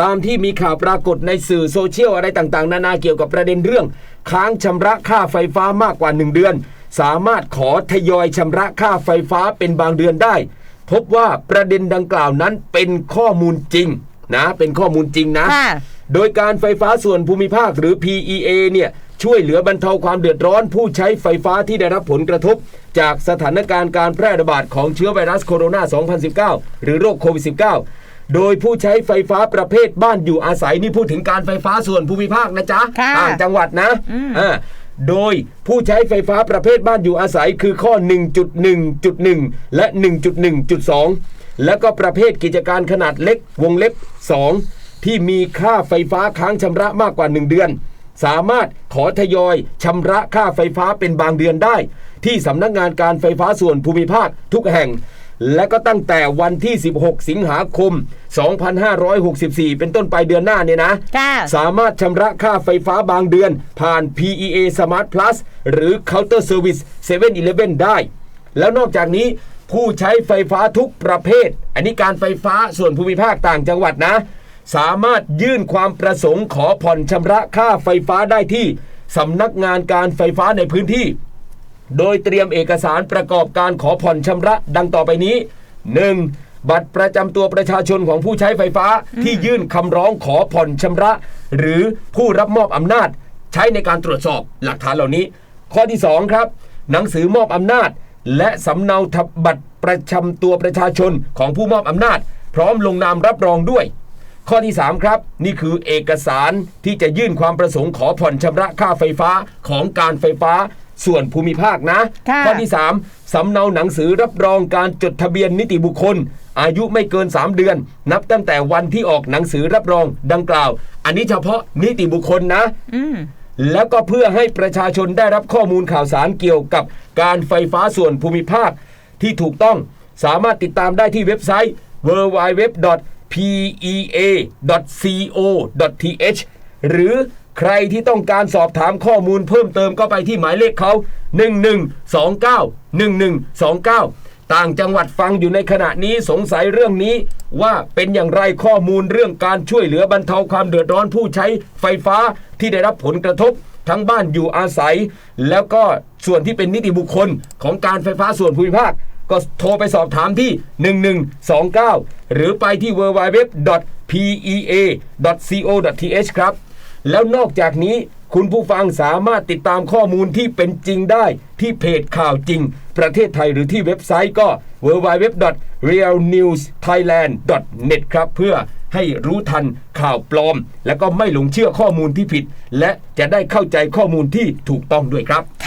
ตามที่มีข่าวปรากฏในสื่อโซเชียลอะไรต่างๆ นานาเกี่ยวกับประเด็นเรื่อง ค้างชำระค่าไฟฟ้ามากกว่า 1 เดือน สามารถขอทยอยชำระค่าไฟฟ้าเป็นบางเดือนได้ พบว่าประเด็นดังกล่าวนั้นเป็นข้อมูลจริงนะ เป็นข้อมูลจริงนะ ค่ะ โดยการไฟฟ้าส่วนภูมิภาคหรือ PEA เนี่ยช่วยเหลือบรรเทาความเดือดร้อนผู้ใช้ไฟฟ้าที่ได้รับผลกระทบ จากสถานการณ์การแพร่ระบาดของเชื้อไวรัสโคโรนา 2019 หรือโรคโควิด -19 โดยผู้ใช้ไฟฟ้าประเภทบ้านอยู่อาศัยนี่พูดถึงการไฟฟ้าส่วนภูมิภาคนะจ๊ะค่ะ ต่างจังหวัดนะอืมอ่าโดยผู้ใช้ไฟฟ้าประเภทบ้านอยู่อาศัยคือข้อ 1.1.1 และ 1.1.2 แล้วก็ประเภทกิจการขนาดเล็กวงเล็บ 2 ที่มีค่าไฟฟ้าค้างชำระมากกว่า 1 เดือน สามารถขอทยอยชำระค่าไฟฟ้าเป็นบางเดือนได้ ที่สำนักงานการไฟฟ้าส่วนภูมิภาคทุกแห่ง และก็ตั้งแต่วันที่ 16 สิงหาคม 2564 เป็นต้นไปเดือนหน้าเนี่ยนะค่ะสามารถชำระค่าไฟฟ้าบางเดือน ผ่าน PEA Smart Plus หรือ Counter Service 7-Eleven ได้ แล้วนอกจากนี้ผู้ใช้ไฟฟ้าทุกประเภท อันนี้การไฟฟ้าส่วนภูมิภาคต่างจังหวัดนะ สามารถยื่นความประสงค์ขอผ่อนชำระค่าไฟฟ้าได้ที่สำนักงานการไฟฟ้าในพื้นที่ โดยเตรียมเอกสารประกอบการขอผ่อนชำระดังต่อไปนี้ 1. บัตรประจำตัวประชาชนของผู้ใช้ไฟฟ้าที่ยื่นคำร้องขอผ่อนชำระ หรือผู้รับมอบอำนาจ ใช้ในการตรวจสอบหลักฐานเหล่านี้ ข้อที่ 2 ครับ หนังสือมอบอำนาจ และสำเนาทะบัตรประจำตัวประชาชนของผู้มอบอำนาจ พร้อมลงนามรับรองด้วยข้อที่ 3 ครับ นี่คือเอกสารที่จะยื่นความประสงค์ขอผ่อนชำระค่าไฟฟ้าของการไฟฟ้า ส่วนภูมิภาคนะค่ะข้อที่ 3 สำเนาหนังสือรับรองการจดทะเบียนนิติบุคคล อายุไม่เกิน 3 เดือน นับตั้งแต่วันที่ออกหนังสือรับรองดังกล่าว อันนี้เฉพาะนิติบุคคลนะ อืม แล้วก็เพื่อให้ประชาชนได้รับข้อมูลข่าวสารเกี่ยวกับการไฟฟ้าส่วนภูมิภาค ที่ถูกต้องสามารถติดตามได้ที่เว็บไซต์ www.pea.co.th หรือ ใครที่ต้องการสอบถามข้อมูลเพิ่มเติมก็ไปที่หมายเลขเขา 1129 1129 ต่างจังหวัดฟังอยู่ในขณะนี้สงสัยเรื่องนี้ ว่าเป็นอย่างไรข้อมูลเรื่องการช่วยเหลือบรรเทาความเดือดร้อนผู้ใช้ไฟฟ้าที่ได้รับผลกระทบทั้งบ้านอยู่อาศัย แล้วก็ส่วนที่เป็นนิติบุคคลของการไฟฟ้าส่วนภูมิภาค ก็โทรไปสอบถามที่ 1129 หรือไปที่ www.pea.co.th ครับ แล้วนอกจากนี้คุณผู้ฟังสามารถติดตามข้อมูลที่เป็นจริงได้ที่เพจข่าวจริง ประเทศไทยหรือที่เว็บไซต์ก็ www.realnewsthailand.net ครับเพื่อให้รู้ทันข่าวปลอม และก็ไม่หลงเชื่อข้อมูลที่ผิด และจะได้เข้าใจข้อมูลที่ถูกต้องด้วยครับ